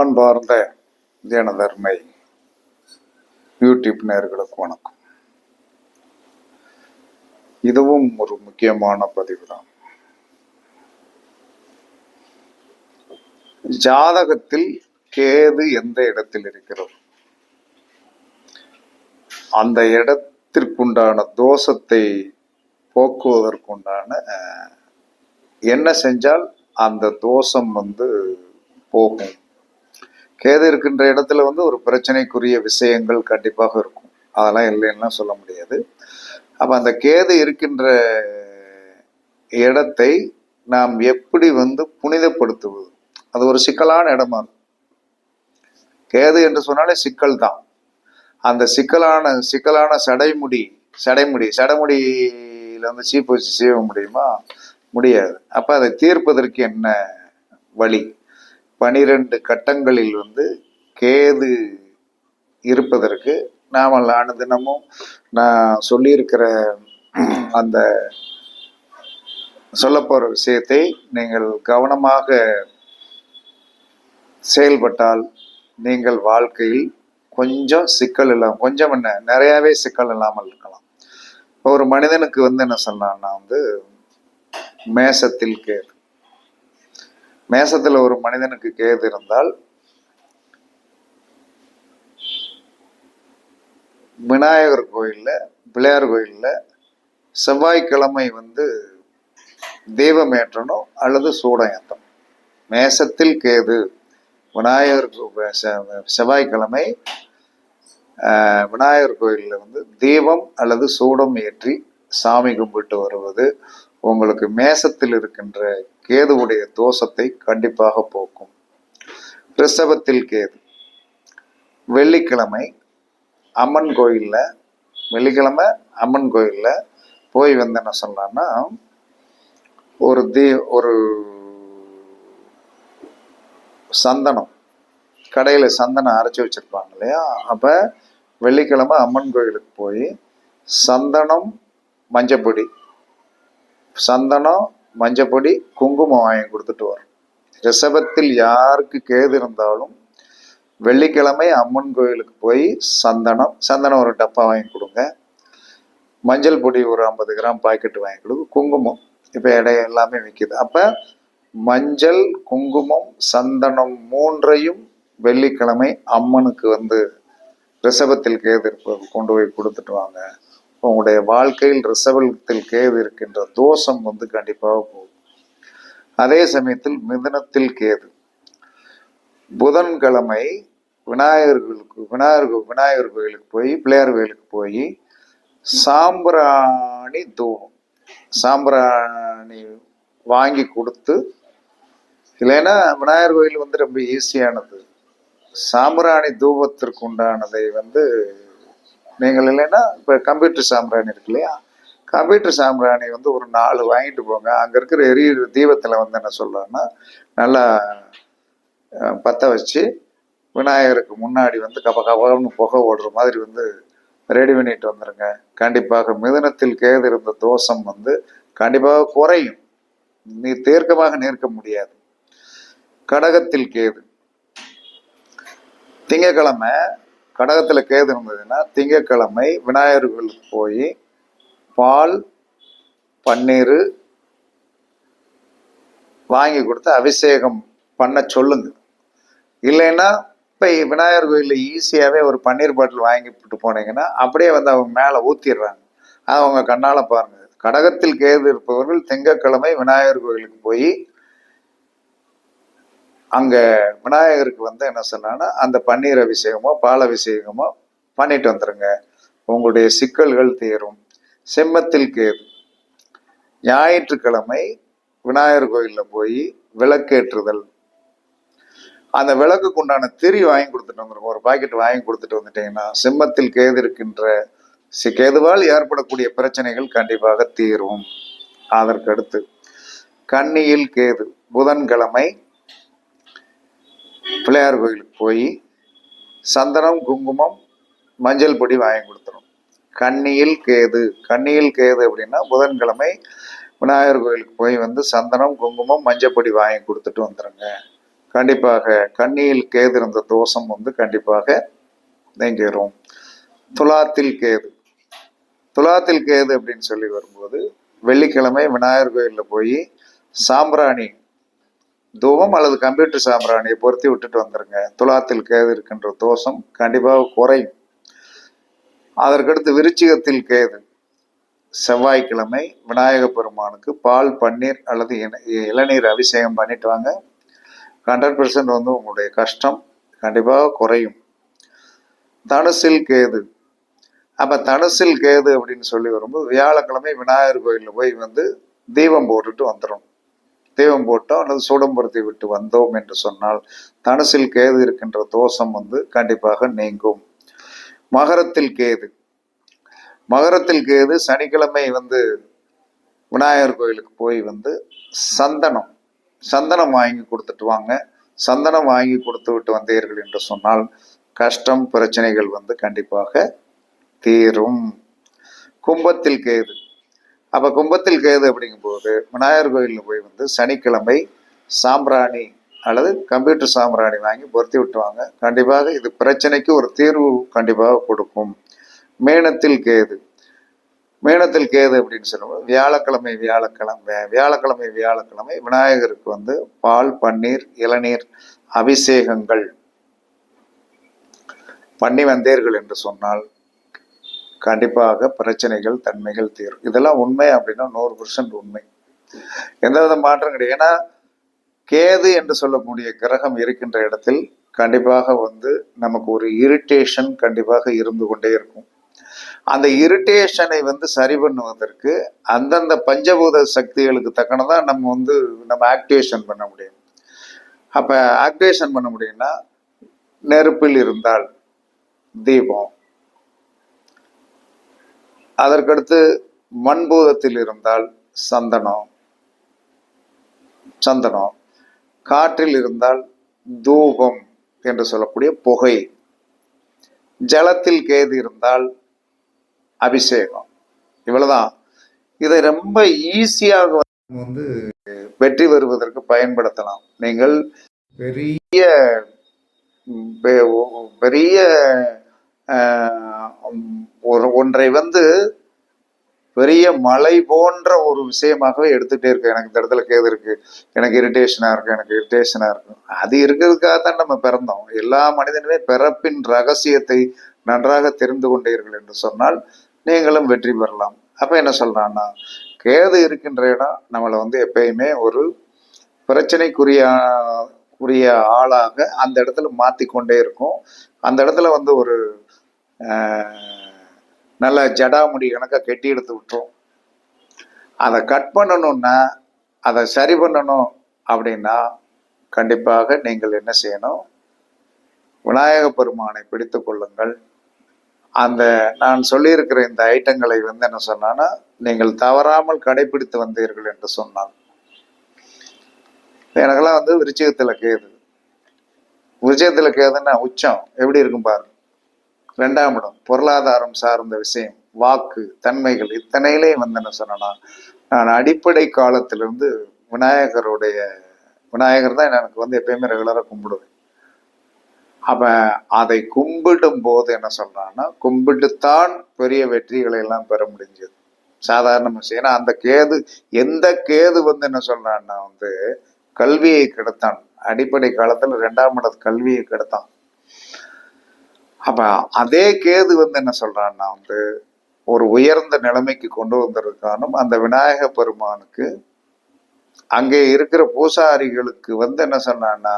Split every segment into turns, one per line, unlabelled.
அன்பார்ந்த தியானதர்மை யூடியூப் நேர்களுக்கு வணக்கம். இதுவும் ஒரு முக்கியமான பதிவு தான் ஜாதகத்தில் கேது எந்த இடத்தில் இருக்கிறது? அந்த இடத்திற்குண்டான தோஷத்தை போக்குவதற்குண்டான என்ன செஞ்சால் அந்த தோஷம் வந்து போகும். கேது இருக்கின்ற இடத்துல வந்து ஒரு பிரச்சனைக்குரிய விஷயங்கள் கண்டிப்பாக இருக்கும். அதெல்லாம் இல்லைன்னா சொல்ல முடியாது. அப்போ அந்த கேது இருக்கின்ற இடத்தை நாம் எப்படி வந்து புனிதப்படுத்துவது? அது ஒரு சிக்கலான இடமா இருக்கும். கேது என்று சொன்னாலே சிக்கல் தான். அந்த சிக்கலான சிக்கலான சடைமுடி சடைமுடி சடைமுடியில வந்து சீப்பு வச்சு சீவ முடியுமா? முடியாது. அப்போ அதை தீர்ப்பதற்கு என்ன வழி? பனிரெண்டு கட்டங்களில் வந்து கேது இருப்பதற்கு நாம அனுதினமும் நான் சொல்லியிருக்கிற அந்த சொல்லப்போற விஷயத்தை நீங்கள் கவனமாக செயல்பட்டால் நீங்கள் வாழ்க்கையில் கொஞ்சம் சிக்கல் இல்லாமல் கொஞ்சம் என்ன நிறையாவே சிக்கல் இல்லாமல் இருக்கலாம். இப்போ ஒரு மனிதனுக்கு வந்து என்ன சொன்னான்னா வந்து மேசத்தில் கேது. மேசத்துல ஒரு மனிதனுக்கு கேது இருந்தால் விநாயகர் கோயில்ல பிள்ளையார் கோயில்ல செவ்வாய்க்கிழமை வந்து தெய்வம் ஏற்றணும் அல்லது சூடம் ஏற்றணும் மேசத்தில் கேது விநாயகர் கோ- செவ்வாய்க்கிழமை ஆஹ், விநாயகர் கோயிலில் வந்து தீபம் அல்லது சூடம் ஏற்றி சாமி கும்பிட்டு வருவது உங்களுக்கு மேசத்தில் இருக்கின்ற கேதுவுடைய தோஷத்தை கண்டிப்பாக போக்கும். ரிஷபத்தில் கேது. வெள்ளிக்கிழமை அம்மன் கோயிலில் வெள்ளிக்கிழமை அம்மன் கோயிலில் போய் வந்து என்ன சொல்லலாம்னா ஒரு தீ ஒரு சந்தனம் கடையில் சந்தனம் அரைச்சி வச்சிருப்பாங்க இல்லையா? அப்போ வெள்ளிக்கிழமை அம்மன் கோயிலுக்கு போய் சந்தனம் மஞ்சப்பொடி சந்தனம் மஞ்சப்பொடி குங்குமம் வாங்கி கொடுத்துட்டு வரும். ரிஷபத்தில் யாருக்கு கேது இருந்தாலும் வெள்ளிக்கிழமை அம்மன் கோயிலுக்கு போய் சந்தனம் சந்தனம் ஒரு டப்பா வாங்கி கொடுங்க. மஞ்சள் பொடி ஒரு ஐம்பது கிராம் பாக்கெட் வாங்கி கொடுங்க. குங்குமம் இப்போ இடைய எல்லாமே விற்கிது அப்போ மஞ்சள் குங்குமம் சந்தனம் மூன்றையும் வெள்ளிக்கிழமை அம்மனுக்கு வந்து ரிஷபத்தில் கேது இருப்பது கொண்டு போய் கொடுத்துட்டு வாங்க. உங்களுடைய வாழ்க்கையில் ரிசவலத்தில் கேது இருக்கின்ற தோஷம் வந்து கண்டிப்பாக போகும். அதே சமயத்தில் மிதனத்தில் கேது. புதன்கிழமை விநாயகர்களுக்கு விநாயகர் கோ- விநாயகர் கோயிலுக்கு போய் பிள்ளையார் கோயிலுக்கு போய் சாம்பிராணி தூணும். சாம்பிராணி வாங்கி கொடுத்து இல்லைன்னா விநாயகர் கோயில் வந்து ரொம்ப ஈஸியானது சாம்பிராணி தூபத்திற்கு உண்டானதை வந்து நீங்கள் இல்லைன்னா இப்போ கம்ப்யூட்டர் சாம்பிராணி இருக்கு இல்லையா? கம்ப்யூட்டர் சாம்பிராணி வந்து ஒரு நாலு வாங்கிட்டு போங்க. அங்கே இருக்கிற எரியிற தீபத்தில் வந்து என்ன சொல்கிறேன்னா நல்லா பற்ற வச்சு விநாயகருக்கு முன்னாடி வந்து கப கபகம்னு புகை ஓடுற மாதிரி வந்து ரெடி பண்ணிட்டு வந்துடுங்க கண்டிப்பாக மிதுனத்தில் கேது இருந்த தோஷம் வந்து கண்டிப்பாக குறையும். நீ தீர்க்கமாக நிற்க முடியாது. கடகத்தில் கேது. திங்கக்கிழமை கடகத்தில் கேது இருந்ததுன்னா திங்கக்கிழமை விநாயகர் கோயிலுக்கு போய் பால் பன்னீர் வாங்கி கொடுத்து அபிஷேகம் பண்ண சொல்லுங்க. இல்லைன்னா இப்போ விநாயகர் கோயிலில் ஈஸியாகவே ஒரு பன்னீர் பாட்டில் வாங்கிட்டு போனீங்கன்னா அப்படியே வந்து அவங்க மேலே ஊற்றிடுறாங்க அது அவங்க கண்ணால் பாருங்க. கடகத்தில் கேது இருப்பவர்கள் திங்கட்கிழமை விநாயகர் கோயிலுக்கு போய் அங்கே விநாயகருக்கு வந்து என்ன சொன்னான்னா அந்த பன்னீர் அபிஷேகமோ பால் அபிஷேகமோ பண்ணிட்டு வந்துடுங்க உங்களுடைய சிக்கல்கள் தீரும். செம்மத்தில் கேது. ஞாயிற்றுக்கிழமை விநாயகர் கோயிலில் போய் விளக்கேற்றுதல். அந்த விளக்குக்கு உண்டான திரி வாங்கி கொடுத்துட்டு வந்துருங்க. ஒரு பாக்கெட் வாங்கி கொடுத்துட்டு வந்துட்டீங்கன்னா சிம்மத்தில் கேது இருக்கின்ற சி- கேதுவால் ஏற்படக்கூடிய பிரச்சனைகள் கண்டிப்பாக தீரும். அதற்கடுத்து கண்ணியில் கன்னியில் கேது. புதன்கிழமை பிள்ளையார் கோயிலுக்கு போய் சந்தனம் குங்குமம் மஞ்சள் பொடி வாங்கி கொடுத்துரும் கன்னியில் கேது. கன்னியில் கேது அப்படின்னா புதன்கிழமை விநாயகர் கோயிலுக்கு போய் வந்து சந்தனம் குங்குமம் மஞ்சள் பொடி வாங்கி கொடுத்துட்டு வந்துடுங்க கண்டிப்பாக கண்ணியில் கேது இருந்த தோஷம் வந்து கண்டிப்பாக நீங்கிரும். துலாத்தில் கேது. துலாத்தில் கேது அப்படின்னு சொல்லி வரும்போது வெள்ளிக்கிழமை விநாயகர் கோயிலில் போய் சாம்பிராணி தூவம் அல்லது கம்ப்யூட்டர் சாம்பிராணியை பொருத்தி விட்டுட்டு வந்துருங்க. துலாத்தில் கேது இருக்கின்ற தோஷம் கண்டிப்பாக குறையும். அதற்கடுத்து விருச்சிகத்தில் கேது. செவ்வாய்க்கிழமை விநாயக பெருமானுக்கு பால் பன்னீர் அல்லது இளநீர் அபிஷேகம் பண்ணிட்டு வாங்க. ஹண்ட்ரட் பர்சன்ட் வந்து உங்களுடைய கஷ்டம் கண்டிப்பாக குறையும். தனுசில் கேது. அப்போ தனுசில் கேது அப்படின்னு சொல்லி வரும்போது வியாழக்கிழமை விநாயகர் கோயிலில் போய் வந்து தீபம் போட்டுட்டு வந்துடும் தீபம் போட்டோம் அல்லது சூடம்பரத்தை விட்டு வந்தோம் என்று சொன்னால் தனுசில் கேது இருக்கின்ற தோஷம் வந்து கண்டிப்பாக நீங்கும். மகரத்தில் கேது. மகரத்தில் கேது சனிக்கிழமை வந்து விநாயகர் கோயிலுக்கு போய் வந்து சந்தனம் சந்தனம் வாங்கி கொடுத்துட்டு வாங்க. சந்தனம் வாங்கி கொடுத்து விட்டு வந்தீர்கள் என்று சொன்னால் கஷ்டம் பிரச்சனைகள் வந்து கண்டிப்பாக தீரும். கும்பத்தில் கேது. அப்ப கும்பத்தில் கேது அப்படிங்கும்போது விநாயகர் கோயிலில் போய் வந்து சனிக்கிழமை சாம்பிராணி அல்லது கம்ப்யூட்டர் சாம்பிராணி வாங்கி பொருத்தி விட்டுவாங்க கண்டிப்பாக இது பிரச்சனைக்கு ஒரு தீர்வு கண்டிப்பாக கொடுக்கும். மேனத்தில் கேது. மேனத்தில் கேது அப்படின்னு சொல்லும்போது வியாழக்கிழமை வியாழக்கிழமை வியாழக்கிழமை வியாழக்கிழமை விநாயகருக்கு வந்து பால் பன்னீர் இளநீர் அபிஷேகங்கள். பண்ணி வந்தீர்கள் என்று சொன்னால் கண்டிப்பாக பிரச்சனைகள் தன்மைகள் தீரும். இதெல்லாம் உண்மை அப்படின்னா நூறு பர்சன்ட் உண்மை. எந்த வித மாற்றம் கிடையாது. ஏன்னா கேது என்று சொல்லக்கூடிய கிரகம் இருக்கின்ற இடத்தில் கண்டிப்பாக வந்து நமக்கு ஒரு இரிட்டேஷன் கண்டிப்பாக இருந்து கொண்டே இருக்கும். அந்த இரிட்டேஷனை வந்து சரி பண்ணுவதற்கு அந்தந்த பஞ்சபூத சக்திகளுக்கு தக்கனதான் நம்ம வந்து நம்ம ஆக்டிவேஷன் பண்ண முடியும். அப்போ ஆக்டிவேஷன் பண்ண முடியும்னா நெருப்பில் இருந்தால் தீபம் அதற்கடுத்து மண்பூதத்தில் இருந்தால் சந்தனம். சந்தனம். காற்றில் இருந்தால் தூபம் என்று சொல்லக்கூடிய புகை. ஜலத்தில் கேது இருந்தால் அபிஷேகம். இவ்வளவுதான். இதை ரொம்ப ஈஸியாக வந்து வெற்றி பெறுவதற்கு பயன்படுத்தலாம். நீங்கள் பெரிய பெரிய ஒரு ஒன்றை வந்து பெரிய மலை போன்ற ஒரு விஷயமாகவே எடுத்துகிட்டே இருக்கு. எனக்கு இந்த இடத்துல கேது இருக்கு. எனக்கு இரிட்டேஷனாக இருக்கு. எனக்கு இரிட்டேஷனாக இருக்கு. அது இருக்கிறதுக்காக தான் நம்ம பிறந்தோம். எல்லா மனிதனுமே பிறப்பின் ரகசியத்தை நன்றாக தெரிந்து கொண்டீர்கள் என்று சொன்னால் நீங்களும் வெற்றி பெறலாம். அப்போ என்ன சொல்கிறான்னா கேது இருக்கின்ற இடம் நம்மளை வந்து எப்பயுமே ஒரு பிரச்சனைக்குரிய உரிய ஆளாக அந்த இடத்துல மாற்றிக்கொண்டே கொண்டே இருக்கும். அந்த இடத்துல வந்து ஒரு நல்ல ஜடாமுடி கணக்காக கெட்டி எடுத்து விட்டுரும் அதை கட் பண்ணணும்னா அதை சரி பண்ணணும் அப்படின்னா கண்டிப்பாக நீங்கள் என்ன செய்யணும்? விநாயக பெருமானை பிடித்து கொள்ளுங்கள். அந்த நான் சொல்லியிருக்கிற இந்த ஐட்டங்களை வந்து என்ன சொன்னான்னா நீங்கள் தவறாமல் கடைபிடித்து வந்தீர்கள் என்று சொன்னான். எனக்கெல்லாம் வந்து விருச்சிகத்தில் கேது. விருச்சிகத்தில் கேதுன்னா உச்சம். எப்படி இருக்கும் பாருங்க. ரெண்டாம் இடம் பொருளாதாரம் சார்ந்த விஷயம் வாக்கு தன்மைகள் இத்தனையிலையும் வந்து என்ன சொன்னேன்னா நான் அடிப்படை காலத்திலிருந்து விநாயகருடைய விநாயகர் தான் எனக்கு வந்து எப்பயுமே ரெகுலராக கும்பிடுவேன். அப்போ அதை கும்பிடும் போது என்ன சொல்கிறான்னா கும்பிட்டுத்தான் பெரிய வெற்றிகளை எல்லாம் பெற முடிஞ்சது. சாதாரண விஷயம் ஏன்னா அந்த கேது எந்த கேது வந்து என்ன சொல்கிறான்னா வந்து கல்வியை கெடுத்தான். அடிப்படை காலத்தில் ரெண்டாம் இட கல்வியை கெடுத்தான். அப்ப அதே கேது வந்து என்ன சொல்றான்னா வந்து ஒரு உயர்ந்த நிலைமைக்கு கொண்டு வந்திருக்கானும் அந்த விநாயக பெருமானுக்கு அங்கே இருக்கிற பூசாரிகளுக்கு வந்து என்ன சொன்னான்னா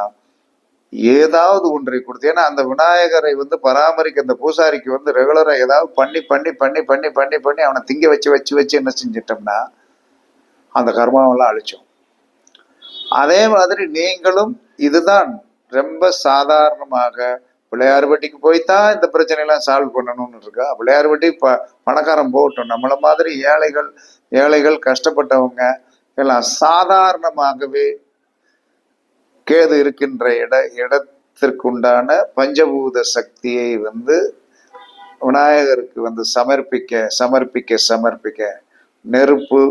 ஏதாவது ஒன்றை கொடுத்து ஏன்னா அந்த விநாயகரை வந்து பராமரிக்க அந்த பூசாரிக்கு வந்து ரெகுலரா ஏதாவது பண்ணி பண்ணி பண்ணி பண்ணி பண்ணி பண்ணி அவனை திங்க வச்சு வச்சு வச்சு என்ன செஞ்சிட்டோம்னா அந்த கர்மாவெல்லாம் அழிச்சோம். அதே மாதிரி நீங்களும் இதுதான் ரொம்ப சாதாரணமாக பிள்ளையார்பட்டிக்கு போய்த்தான் இந்த பிரச்சனையெல்லாம் சால்வ் பண்ணணும்னு இருக்கா பிள்ளையார்பட்டி ப பணக்காரன் போகட்டும். நம்மள மாதிரி ஏழைகள் ஏழைகள் கஷ்டப்பட்டவங்க எல்லாம் சாதாரணமாகவே கேது இருக்கின்ற இட இடத்திற்குண்டான பஞ்சபூத சக்தியை வந்து விநாயகருக்கு வந்து சமர்ப்பிக்க சமர்ப்பிக்க சமர்ப்பிக்க நெருப்பு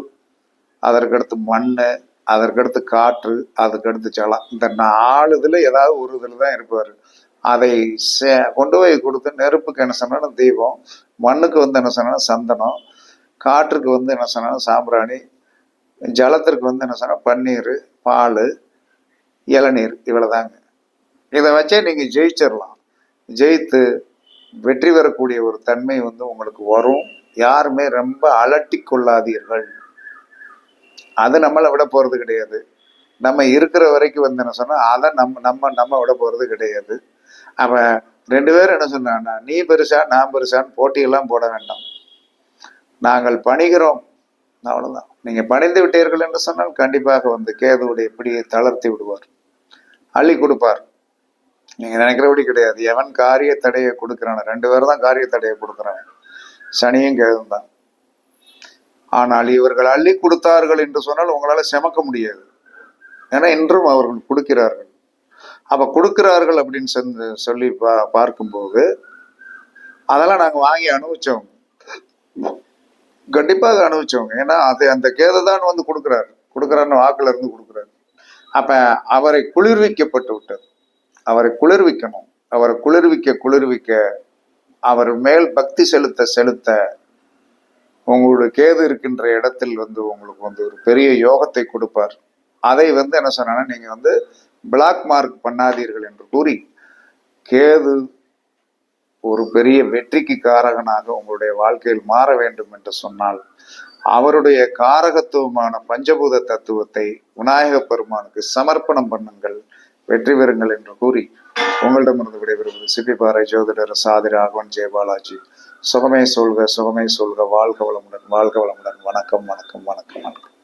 அதற்கடுத்து மண் அதற்கடுத்து காற்று அதுக்கடுத்து ஜலம். இந்த நாலு இதில் ஏதாவது ஒரு இதில் தான் இருப்பார். அதை சே- கொண்டு போய் கொடுத்து நெருப்புக்கு என்ன சொன்னாலும் தீபம் மண்ணுக்கு வந்து என்ன சொன்னாலும் சந்தனம் காற்றுக்கு வந்து என்ன சொன்னாலும் சாம்பிராணி ஜலத்திற்கு வந்து என்ன சொன்னால் பன்னீர் பால் இளநீர் இவ்வளோதாங்க இதை வச்சே நீங்கள் ஜெயிச்சிடலாம் ஜெயித்து வெற்றி பெறக்கூடிய ஒரு தன்மை வந்து உங்களுக்கு வரும். யாருமே ரொம்ப அலட்டி கொள்ளாதீர்கள். அது நம்மளை விட போகிறது கிடையாது. நம்ம இருக்கிற வரைக்கும் வந்து என்ன சொன்னால் அதை நம்ம நம்ம நம்ம விட போகிறது கிடையாது. அப்போ ரெண்டு பேரும் என்ன சொன்னாங்கன்னா நீ பெருசா நான் பெருசான்னு போட்டியெல்லாம் போட வேண்டாம். நாங்கள் பணிகிறோம். அவ்வளோதான் நீங்கள் பணிந்து விட்டீர்கள் என்று சொன்னால் கண்டிப்பாக வந்து கேதுவுடைய பிடியை தளர்த்தி விடுவார். அள்ளி கொடுப்பார். நீங்கள் நினைக்கிறபடி கிடையாது. எவன் காரிய தடையை கொடுக்குறான ரெண்டு பேரும் தான் காரிய தடையை கொடுக்குறாங்க. சனியும் கேதும் தான். ஆனால் இவர்கள் அள்ளி கொடுத்தார்கள் என்று சொன்னால் உங்களால் செமக்க முடியாது. ஏன்னா இன்றும் அவர்கள் கொடுக்கிறார்கள். அப்ப கொடுக்கிறார்கள் அப்படின்னு சொல்லி சொல்லி பா பார்க்கும்போது அதெல்லாம் நாங்க வாங்கி அனுபவிச்சோம் கண்டிப்பாக அனுபவிச்சவங்க. ஏன்னா அது அந்த கேதை தான் வந்து கொடுக்குறாரு. கொடுக்குறாருன்னு வாக்குல இருந்து கொடுக்குறாரு. அப்ப அவரை குளிர்விக்கப்பட்டு விட்டது. அவரை குளிர்விக்கணும். அவரை குளிர்விக்க குளிர்விக்க அவர் மேல் பக்தி செலுத்த செலுத்த உங்களுடைய கேது இருக்கின்ற இடத்தில் வந்து உங்களுக்கு வந்து ஒரு பெரிய யோகத்தை கொடுப்பார். அதை வந்து என்ன சொன்னா நீங்க வந்து பிளாக் மார்க் பண்ணாதீர்கள் என்று கூறி கேது ஒரு பெரிய வெற்றிக்கு காரகனாக உங்களுடைய வாழ்க்கையில் மாற வேண்டும் என்று சொன்னால் அவருடைய காரகத்துவமான பஞ்சபூத தத்துவத்தை விநாயக பெருமானுக்கு சமர்ப்பணம் பண்ணுங்கள் வெற்றி பெறுங்கள் என்று கூறி உங்களிடமிருந்து விடைபெறுவது சிப்பிப்பாறை ஜோதிடர் சாதி ராகவன் ஜெயபாலாஜி சுகமே சொல்க சுகமே சொல்க வாழ்க வளமுடன் வாழ்க வளமுடன். வணக்கம் வணக்கம் வணக்கம் வணக்கம்.